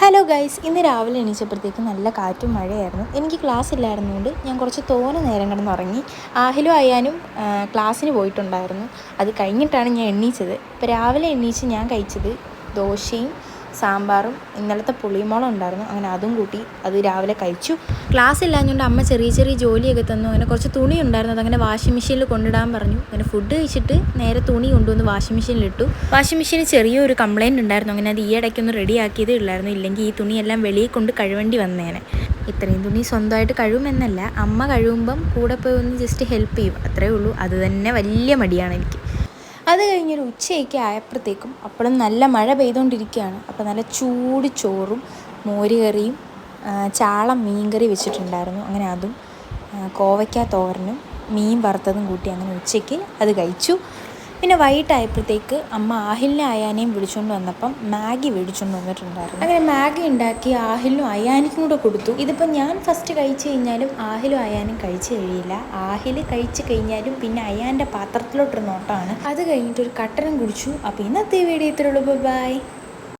Hello guys ഇന്ന് രാവിലെ എണീച്ചപ്പോഴത്തേക്ക് നല്ല കാറ്റും മഴയായിരുന്നു. എനിക്ക് ക്ലാസ് ഇല്ലായിരുന്നുകൊണ്ട് ഞാൻ കുറച്ച് തോന നേരം കിടന്നുറങ്ങി. ആഹിലും അയ്യാനും ക്ലാസ്സിന് പോയിട്ടുണ്ടായിരുന്നു. അത് കഴിഞ്ഞിട്ടാണ് ഞാൻ എണ്ണീച്ചത് ഇപ്പോൾ രാവിലെ എണ്ണീച്ച് ഞാൻ കഴിച്ചത് ദോശയും സാമ്പാറും ഇന്നലത്തെ പുളിമോളം ഉണ്ടായിരുന്നു. അങ്ങനെ അതും കൂട്ടി അത് രാവിലെ കഴിച്ചു. ക്ലാസ് ഇല്ലാഞ്ഞുകൊണ്ട് അമ്മ ചെറിയ ചെറിയ ജോലിയൊക്കെ തന്നു. അങ്ങനെ കുറച്ച് തുണി ഉണ്ടായിരുന്നു. അതങ്ങനെ വാഷിംഗ് മെഷീനിൽ കൊണ്ടിടാൻ പറഞ്ഞു. അങ്ങനെ ഫുഡ് കഴിച്ചിട്ട് നേരെ തുണി കൊണ്ടുവന്ന് വാഷിംഗ് മെഷീനിൽ ഇട്ടു. വാഷിംഗ് മെഷീനിൽ ചെറിയൊരു കംപ്ലയിന്റ് ഉണ്ടായിരുന്നു. അങ്ങനെ അത് ഈ ഇടയ്ക്കൊന്ന് റെഡി ആക്കിയതേ ഉള്ളായിരുന്നു. ഇല്ലെങ്കിൽ ഈ തുണിയെല്ലാം വെളിയിൽ കൊണ്ട് കഴുവേണ്ടി വന്നേനെ. ഇത്രയും തുണി സ്വന്തമായിട്ട് കഴുകുമെന്നല്ല അമ്മ കഴുകുമ്പം കൂടെ പോയി ഒന്ന് ജസ്റ്റ് ഹെൽപ്പ് ചെയ്യും. അത്രേ ഉള്ളൂ. അത് തന്നെ വലിയ മടിയാണ് എനിക്ക്. അത് കഴിഞ്ഞൊരു ഉച്ചയൊക്കെ ആയപ്പോഴത്തേക്കും അപ്പോഴും നല്ല മഴ പെയ്തുകൊണ്ടിരിക്കുകയാണ്. അപ്പോൾ നല്ല ചൂട് ചോറും മോരുകറിയും ചാള മീൻകറി വെച്ചിട്ടുണ്ടായിരുന്നു. അങ്ങനെ അതും കോവയ്ക്ക തോരനും മീൻ വറുത്തതും കൂട്ടി അങ്ങനെ ഉച്ചയ്ക്ക് അത് കഴിച്ചു. പിന്നെ വൈകിട്ടായപ്പോഴത്തേക്ക് അമ്മ ആഹിലിനെ അയാനെയും വിളിച്ചുകൊണ്ട് വന്നപ്പം മാഗി മേടിച്ചുകൊണ്ട് വന്നിട്ടുണ്ടായിരുന്നു. അങ്ങനെ മാഗി ഉണ്ടാക്കി ആഹിലിനും അയാനിക്കും കൂടെ കൊടുത്തു. ഇതിപ്പോൾ ഞാൻ ഫസ്റ്റ് കഴിച്ചു കഴിഞ്ഞാലും ആഹിലും അയാനും കഴിച്ചു കഴിയില്ല. ആഹിൽ കഴിച്ചു കഴിഞ്ഞാലും പിന്നെ അയാന്റെ പാത്രത്തിലോട്ടൊരു നോട്ടമാണ് അത് കഴിഞ്ഞിട്ട് ഒരു കട്ടനം കുടിച്ചു. അപ്പോൾ ഇന്നത്തെ വീഡിയോ ഇത്രയുള്ളൂ ബൈ